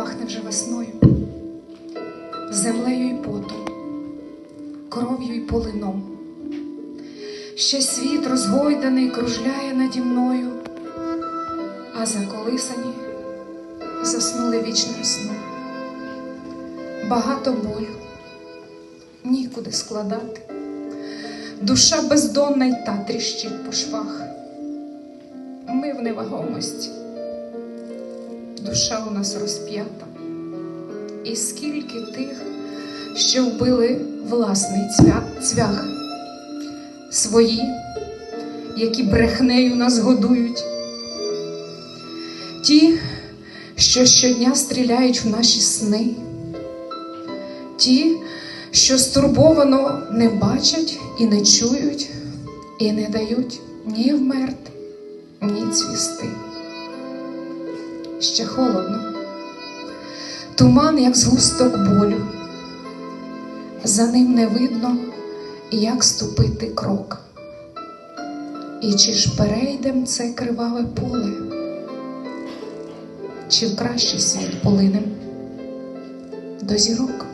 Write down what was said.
пахне вже весною, землею й потом, кров'ю й полином. Ще світ розгойданий кружляє наді мною, а заколисані заснули вічним сном. Багато болю, нікуди складати. Душа бездонна й та тріщить по швах. Ми в невагомості. Душа у нас розп'ята. І скільки тих, що вбили власний цвях, свої, які брехнею нас годують, ті, що щодня стріляють в наші сни, ті, що стурбовано не бачать і не чують, і не дають ні вмерти, ні цвісти. Ще холодно, туман, як згусток болю, за ним не видно, як ступити крок. І чи ж перейдем це криваве поле, чи в кращий світ полинем до зірок.